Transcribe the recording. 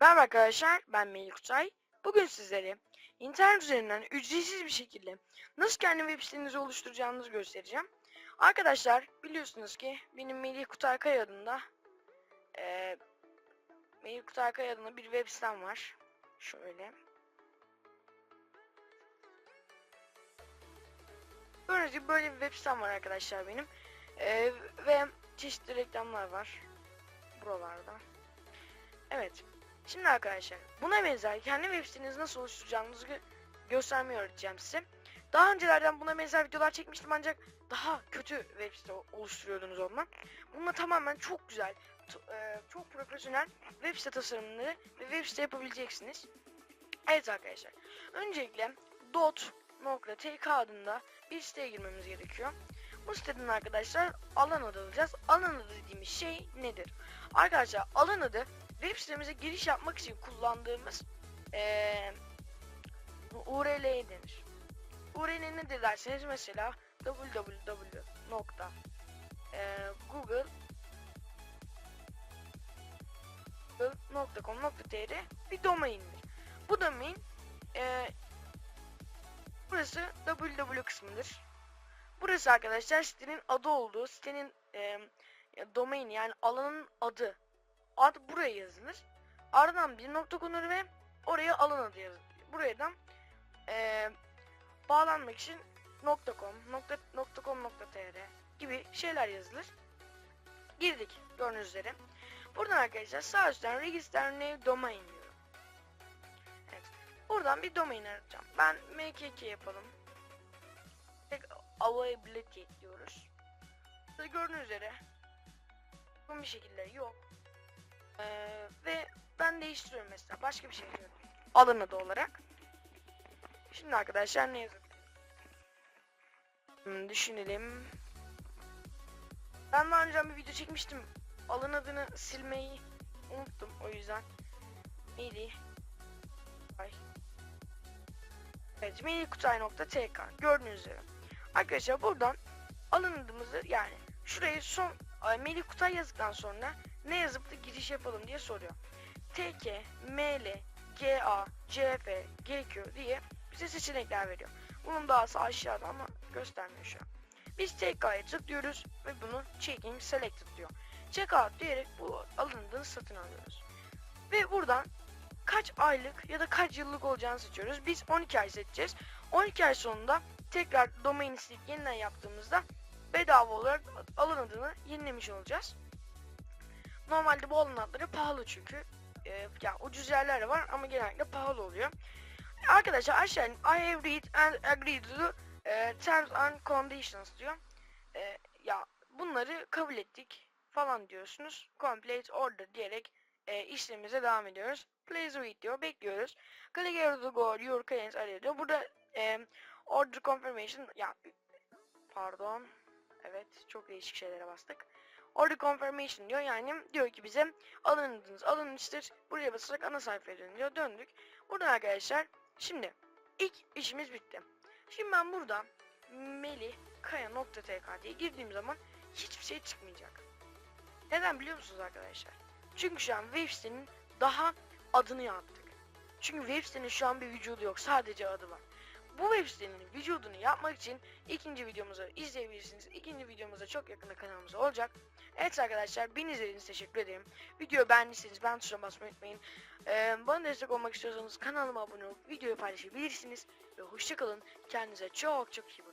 Merhaba arkadaşlar, ben Melih Kutay. Bugün sizlere internet üzerinden ücretsiz bir şekilde nasıl kendi web sitenizi oluşturacağınızı göstereceğim. Arkadaşlar biliyorsunuz ki benim Melih Kutay Kaya adında eee Melih Kutay Kaya adında bir web sitem var. Şöyle. Böylece böyle bir web sitem var arkadaşlar benim. Eee, ve çeşitli reklamlar var. Buralarda. Evet. Şimdi arkadaşlar buna benzer kendi web sitenizi nasıl oluşturacağınızı gö göstermeyi öğreteceğim size. Daha öncelerden buna benzer videolar çekmiştim ancak daha kötü web site oluşturuyordunuz ondan. Bununla tamamen çok güzel, e, çok profesyonel web site tasarımları ve web site yapabileceksiniz. Evet arkadaşlar. Öncelikle dot.tk adında bir siteye girmemiz gerekiyor. Bu siteden arkadaşlar alan adı alacağız. Alan adı dediğimiz şey nedir? Arkadaşlar alan adı web sitemize giriş yapmak için kullandığımız eee URL denir. URL nedir derseniz mesela www.google google.com.tr bir domaindir. Bu domain eee burası www kısmıdır. Burası arkadaşlar sitenin adı olduğu sitenin ya domain yani alanın adı ad buraya yazılır. Ardından bir nokta konur ve oraya alan adı yazılır. Buradan eee bağlanmak için .com, nokta, .com, .tr gibi şeyler yazılır. Girdik gördüğünüz üzere. Buradan arkadaşlar sağ üstten register name domain diyorum. Buradan bir domain aratacağım. Ben mkk yapalım. Tek availability diyoruz. Burada gördüğünüz üzere uygun bir şekilde yok. Ee, ve ben değiştiriyorum mesela. Başka bir şey diyorum. Alın adı olarak. Şimdi arkadaşlar ne yazık? Hmm, düşünelim. Ben daha önce bir video çekmiştim. Alın adını silmeyi unuttum o yüzden. Neydi? Evet, melikutay.tk gördüğünüz üzere. Arkadaşlar buradan alın adımızı yani şurayı son Ay, Melih Kutay yazdıktan sonra ne yazıp da giriş yapalım diye soruyor. TK, ML, GA, CF, GQ diye bize seçenekler veriyor. Bunun dahası aşağıda ama göstermiyor şu an. Biz TK'ya tıklıyoruz ve bunu Checking Selected diyor. Checkout diyerek bu alındığını satın alıyoruz. Ve buradan kaç aylık ya da kaç yıllık olacağını seçiyoruz. Biz 12 ay seçeceğiz. 12 ay sonunda tekrar domain isteyip yeniden yaptığımızda bedava olarak alın adını yenilemiş olacağız. Normalde bu alın adları pahalı çünkü. Ee, yani ucuz yerler var ama genellikle pahalı oluyor. Arkadaşlar aşağıya I have read and agreed to e, terms and conditions diyor. E, ya bunları kabul ettik falan diyorsunuz. Complete order diyerek e, işlemimize devam ediyoruz. Please wait diyor. Bekliyoruz. Click here to go your clients are diyor. Burada e, order confirmation ya pardon. Evet çok değişik şeylere bastık. Order confirmation diyor yani diyor ki bize alındınız alınmıştır. Buraya basarak ana sayfaya dönün diyor. Döndük. Buradan arkadaşlar şimdi ilk işimiz bitti. Şimdi ben burada melikaya.tk diye girdiğim zaman hiçbir şey çıkmayacak. Neden biliyor musunuz arkadaşlar? Çünkü şu an sitenin daha adını yaptık. Çünkü sitenin şu an bir vücudu yok. Sadece adı var. Bu web sitenin vücudunu yapmak için ikinci videomuzu izleyebilirsiniz. İkinci videomuzda çok yakında kanalımızda olacak. Evet arkadaşlar beni izlediğiniz teşekkür ederim. Videoyu beğendiyseniz beğen tuşuna basmayı unutmayın. Ee, bana destek olmak istiyorsanız kanalıma abone olup videoyu paylaşabilirsiniz. Ve hoşçakalın. Kendinize çok çok iyi bakın.